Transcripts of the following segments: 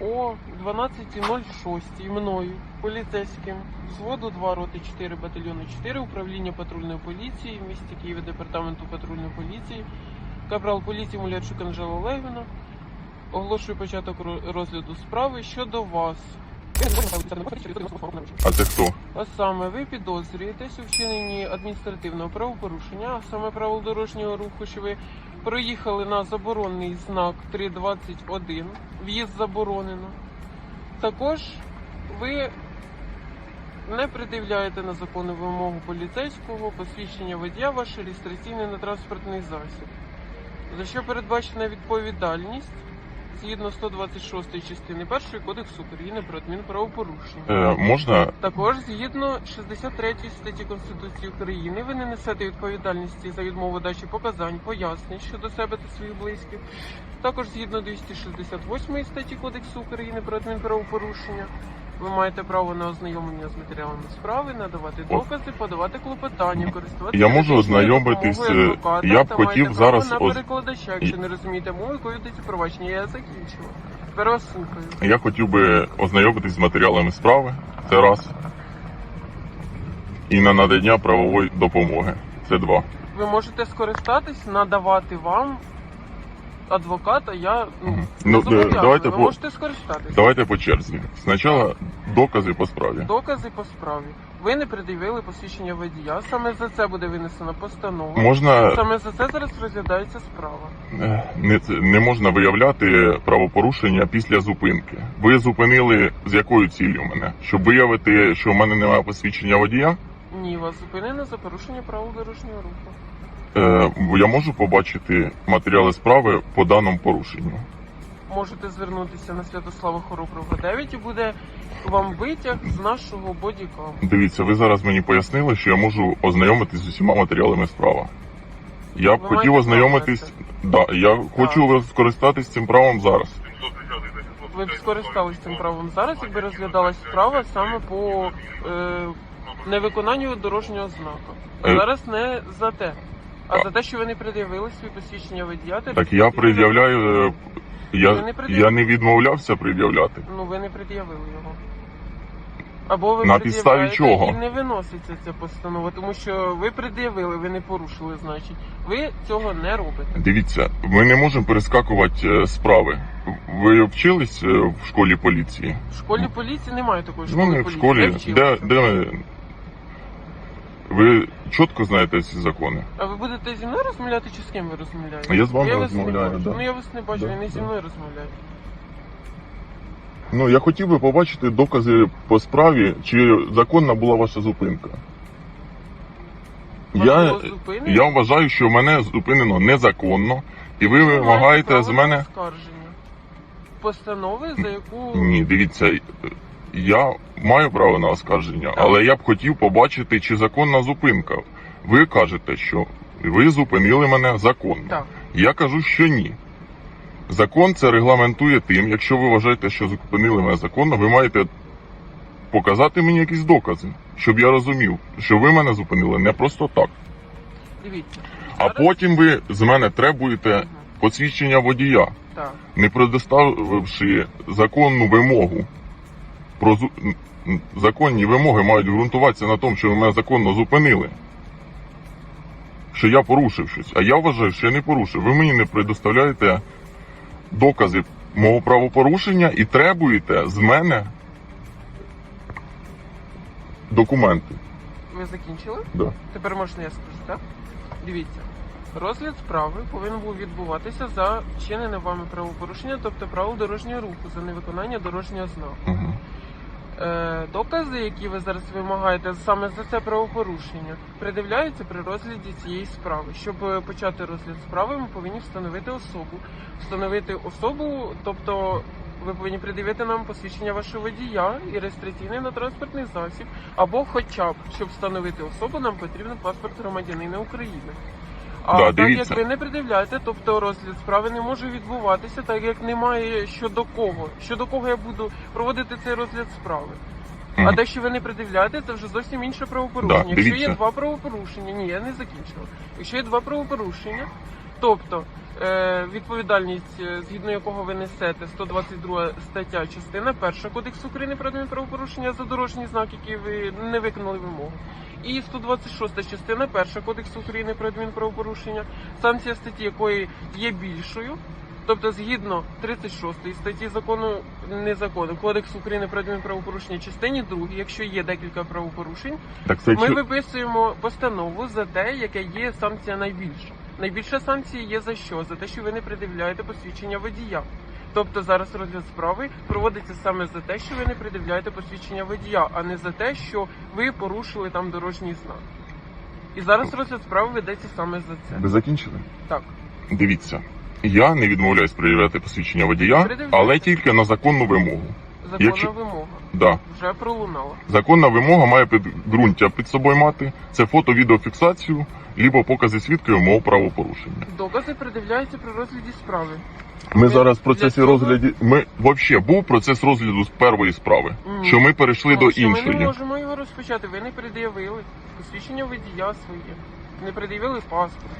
о 12.06 мною, поліцейським, взводу 2 роти 4 батальйону 4 управління патрульної поліції в місті Києві департаменту патрульної поліції, капрал поліції Мулячук Анжела Левіна Оголошую початок розгляду справи щодо вас. А це хто? А саме ви підозрюєтесь у вчиненні адміністративного правопорушення, а саме правил дорожнього руху, що ви проїхали на заборонений знак 321, в'їзд заборонено. Також ви не пред'являєте на законну вимогу поліцейського посвідчення водія ваш реєстраційний на транспортний засіб, за що передбачена відповідальність згідно 126 частини 1 Кодексу України про адмінправопорушення. Е, можна? Також згідно 63 статті Конституції України ви не несете відповідальності за відмову дачі показань, пояснень щодо себе та своїх близьких. Також згідно 268 статті Кодексу України про адмінправопорушення. Ви маєте право на ознайомлення з матеріалами справи, надавати О. докази, подавати клопотання, користуватися Я можу ознайомитись, адвоката я б хотів зараз на перекладача, якщо не розумієте мову, якою йдеться провадження. Я закінчила. Тепер вас слухаю. Я хотів би ознайомитись з матеріалами справи. Це раз. І на надання правової допомоги. Це два. ви можете скористатись, надавати вам адвоката. Я ну, Ну, е, давайте ви по- можете скористатись. Давайте по черзі. Спочатку докази по справі. Докази по справі. Ви не пред'явили посвідчення водія. Саме за це буде винесена постанова. Можна Саме за це зараз розглядається справа. е, не, це- не можна виявляти правопорушення після зупинки. Ви зупинили з якою ціллю мене? Щоб виявити, що в мене немає посвідчення водія? Ні, вас зупинено за порушення правил дорожнього руху. Е, я можу побачити матеріали справи по даному порушенню. Можете звернутися на Святослава Хороброго 9 і буде вам витяг з нашого бодікаму. Дивіться, ви зараз мені пояснили, що я можу ознайомитись з усіма матеріалами справи. Я б Ви хотів маєте ознайомитись. Да, я хочу скористатись цим правом зараз. Ви б скористалися цим правом зараз, якби розглядалась справа саме по е, невиконанню дорожнього знаку. Е. зараз не за те, а за те, що ви не пред'явили свої посвідчення водія. Так я пред'являю. е, Ви Я, не пред'явили. я не відмовлявся пред'являти. Ну ви не пред'явили його. Або ви На підставі пред'являєте чого? і не виноситься ця постанова, тому що ви пред'явили, ви не порушили, значить. Ви цього не робите. Дивіться, ми не можемо перескакувати е, справи. Ви вчились е, в школі поліції? В школі поліції немає такої школи Ну, не в поліції. школі. Де, де ви? Чітко знаєте ці закони? А ви будете зі мною розмовляти чи з ким ви розмовляєте? Я з вами вас не розмовляю, бачу. да. Ну я вас не бачу, Да, ви не зі да. мною розмовляєте. Ну, я хотів би побачити докази по справі, чи законна була ваша зупинка. Вас Я, було зупинено? я вважаю, що мене зупинено незаконно, і ви Ви маєте вимагаєте право з на мене. оскарження. Постанови, за яку Ні, дивіться, я маю право на оскарження, але я б хотів побачити, чи законна зупинка. Ви кажете, що ви зупинили мене законно. так. Я кажу, що ні. Закон це регламентує тим, якщо ви вважаєте, що зупинили мене законно, ви маєте показати мені якісь докази, щоб я розумів, що ви мене зупинили не просто так. Дивіться. А потім ви з мене требуєте посвідчення водія, Так. не предоставивши законну вимогу. Про законні вимоги мають ґрунтуватися на тому, що ви мене законно зупинили. Що я порушив щось. А я вважаю, що я не порушив. Ви мені не предоставляєте докази мого правопорушення і требуєте з мене документи. Ви закінчили? Да. Тепер можна я скажу, так? Дивіться. Розгляд справи повинен був відбуватися за вчинене вами правопорушення, тобто правил дорожнього руху, за невиконання дорожнього знаку. Угу. Е, докази, які ви зараз вимагаєте саме за це правопорушення, придивляються при розгляді цієї справи. Щоб е, почати розгляд справи, ми повинні встановити особу. Встановити особу, тобто ви повинні придивити нам посвідчення вашого водія і реєстраційний на транспортний засіб, або хоча б, щоб встановити особу, нам потрібен паспорт громадянина України. А Да, так дивіться. як ви не придивляєте, тобто розгляд справи не може відбуватися, так як немає щодо кого. Щодо кого я буду проводити цей розгляд справи. А те, що ви не придивляєте, це вже зовсім інше правопорушення. Да, Якщо є дивіться. два правопорушення, ні, я не закінчила. Якщо є два правопорушення, Тобто е, відповідальність, е, згідно якого ви несете 122 стаття, частина 1 Кодексу України про адмінправопорушення за дорожній знак, який ви не виконали вимогу. І 126 частина 1 Кодексу України про адмінправопорушення, санкція статті якої є більшою. Тобто, згідно 36 статті закону не закону Кодексу України про адмінправопорушення частині 2, якщо є декілька правопорушень, Так ми якщо... виписуємо постанову за те, яке є санкція найбільша. Найбільша санкція є за що? За те, що ви не пред'являєте посвідчення водія. Тобто зараз розгляд справи проводиться саме за те, що ви не пред'являєте посвідчення водія, а не за те, що ви порушили там дорожній знак. І зараз розгляд справи ведеться саме за це. Ви закінчили? Так. Дивіться, я не відмовляюсь перевіряти посвідчення водія, але тільки на законну вимогу. Законна Якщо- вимога Да. вже пролунала. Законна вимога має підґрунтя під собою мати. Це фото, відеофіксацію, либо покази свідків мого правопорушення. Докази пред'являються при розгляді справи. Ми Ми зараз в для процесі цього- розгляді. Ми взагалі був процес розгляду з першої справи, Ні. що ми перейшли Ну, до що Ми іншої. не можемо його розпочати. Ви не пред'явили посвідчення водія своє, не пред'явили паспорт.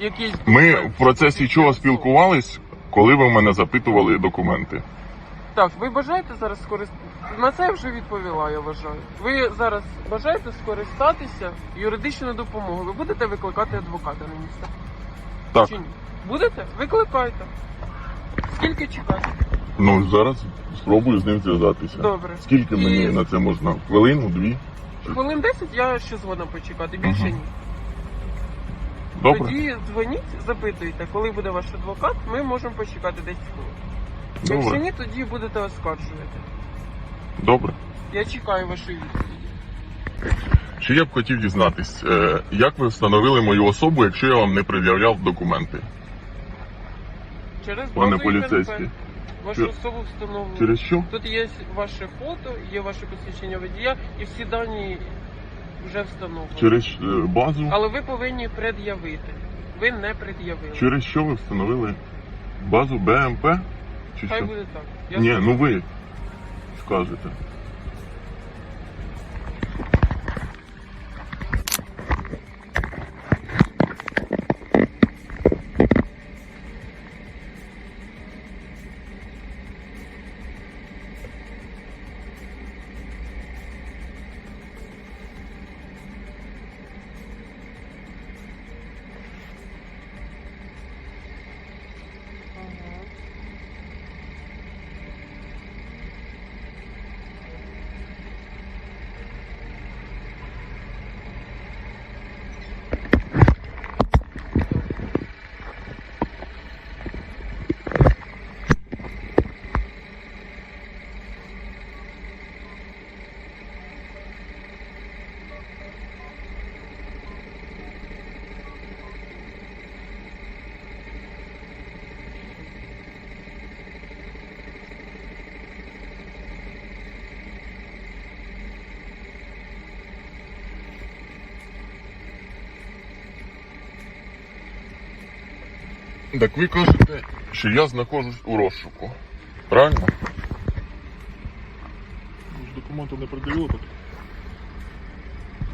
Якийсь Ми документ, в процесі чого посвідчує особу. спілкувались, коли ви в мене запитували документи. Так, ви бажаєте зараз скористатися? На це я вже відповіла, я вважаю. Ви зараз бажаєте скористатися юридичною допомогою. Ви будете викликати адвоката на місце? Так, Чи ні? Будете? Викликайте. Скільки чекати? ну зараз спробую з ним зв'язатися. Добре. Скільки І- мені на це можна? Хвилину, дві? Хвилин 10 я ще згодна почекати, більше Ага. ні. Добре? Тоді дзвоніть, запитуйте, коли буде ваш адвокат, ми можемо почекати 10 хвилин. Якщо Добре. ні, тоді будете оскаржувати. Добре. Я чекаю вашої відповіді. Ще я б хотів дізнатись, е, як ви встановили мою особу, якщо я вам не пред'являв документи, Через пане базу поліцейський? Вашу Чер- особу встановлено. Через що? Тут є ваше фото, є ваше посвідчення водія і всі дані вже встановлені. Через е, базу? Але ви повинні пред'явити. Ви не пред'явили. Через що ви встановили базу БМП? Чи Хай що? буде так. Я Ні, ну ви скажете. Так ви кажете, що я знаходжусь у розшуку. Правильно? Ви ж Документи не придивили, так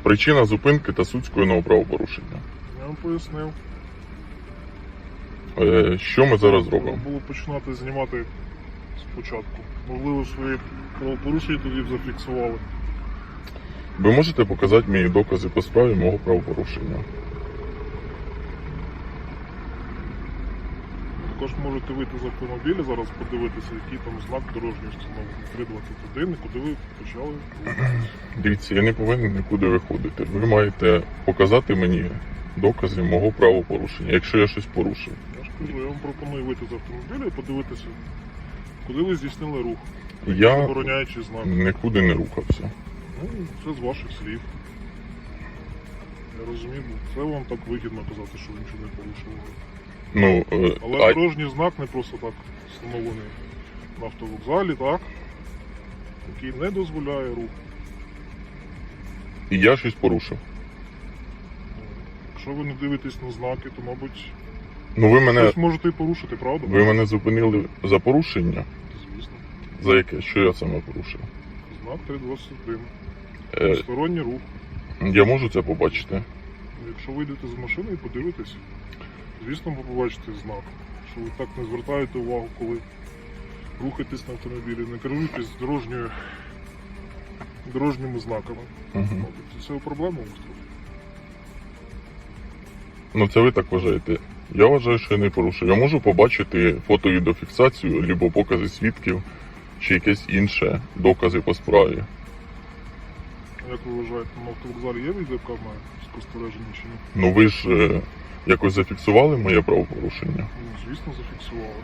Причина зупинки та суть скоєного правопорушення. я вам пояснив. Е, що ми зараз Треба робимо? було починати знімати спочатку. Можливо, свої правопорушення тоді б зафіксували. Ви можете показати мені докази по справі мого правопорушення? Також можете вийти з автомобіля, зараз подивитися, який там знак дорожній встановлений 321, куди ви почали. Дивіться, я не повинен нікуди виходити. Ви маєте показати мені докази мого правопорушення, якщо я щось порушив. Я ж кажу, я вам пропоную вийти з автомобіля і подивитися, куди ви здійснили рух, Я забороняючи знак. нікуди не рухався. Ну, це з ваших слів. Я розумію, це вам так вигідно казати, що ви нічого не порушували. Ну, е, Але а, дорожній знак не просто так встановлений на автовокзалі, так? Який не дозволяє рух. і я щось порушив. Якщо ви не дивитесь на знаки, то, мабуть, Ну ви мене, щось можете і порушити, правда? ви мене зупинили за порушення. Звісно. За яке? Що я саме порушив? Знак 321. Е, Сторонній рух. я можу це побачити? Якщо вийдете з машини і подивитесь, Звісно, ви побачите знак, що ви так не звертаєте увагу, коли рухаєтесь на автомобілі, не керуєтесь дорожньою, дорожніми знаками. Угу. Це проблема у. Ну це ви так вважаєте. Я вважаю, що я не порушую. Я можу побачити фото-відеофіксацію, або покази свідків, чи якесь інше докази по справі. Як ви вважаєте, на автовокзалі є відеокамери спостереження чи ні? Ну ви ж е, якось зафіксували моє правопорушення? Ну, звісно, зафіксували.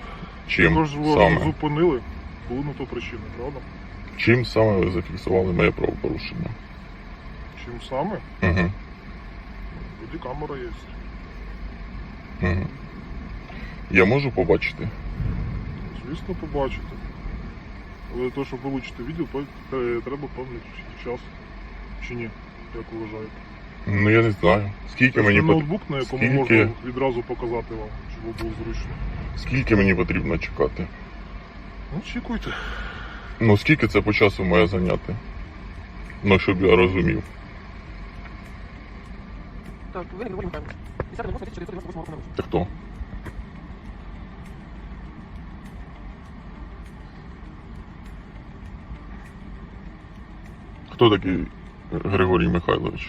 Чим Також ви саме? зупинили, були на то причини, правда? Чим саме ви зафіксували моє правопорушення? Чим саме? Угу. Тоді камера є. Угу. Я можу побачити? Звісно, побачите. Але для того, щоб вилучити відео, то е, треба певний час. Чи ні? Як ви вважаєте? Ну я не знаю. Скільки Це мені ноутбук, на якому скільки- можна відразу показати вам, щоб було зручно. скільки мені потрібно чекати? Ну, очікуйте. Ну скільки це по часу має зайняти? Ну, щоб я розумів. Так, ви не говоримо. 10 1998 року народження. Це хто? Хто такий Григорій Михайлович?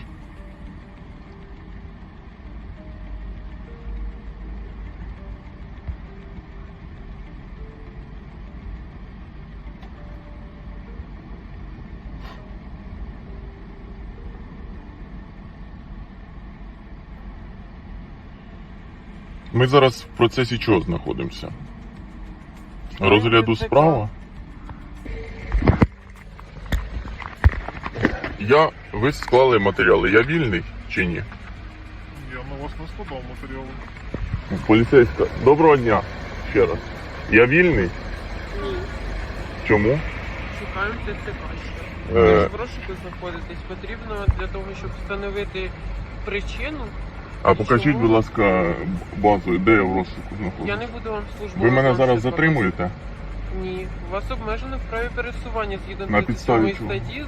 Ми зараз в процесі чого знаходимося? Розгляду ТЦК. справи? Я. Ви склали матеріали. Я вільний чи ні? Я на вас не складав матеріали. Поліцейська. Доброго дня. Ще раз. Я вільний? Ні, Чому? шукаємо ТЦК ще. Е. Ви ж в розшуку знаходитесь. Потрібно для того, щоб встановити причину. А покажіть, будь ласка, базу, де я в розшуку Я не буду вам службу. Ви мене зараз затримуєте? Ні. Вас обмежено в праві пересування згідно На підставі 37 чого? статті.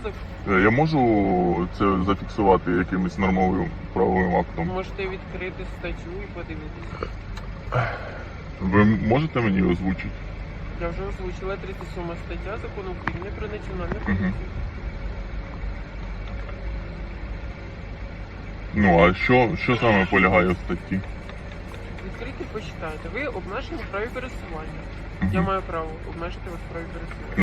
Е, Я можу це зафіксувати якимось нормовим правовим актом? Можете відкрити статтю і подивитися. Ви можете мені озвучити? Я вже озвучила 37 стаття закону України про національну поліцію. Ну, а що, що саме полягає в статті? Відкрийте, почитайте. Ви обмежені в праві пересування. Я маю право обмежити вас праві пересування.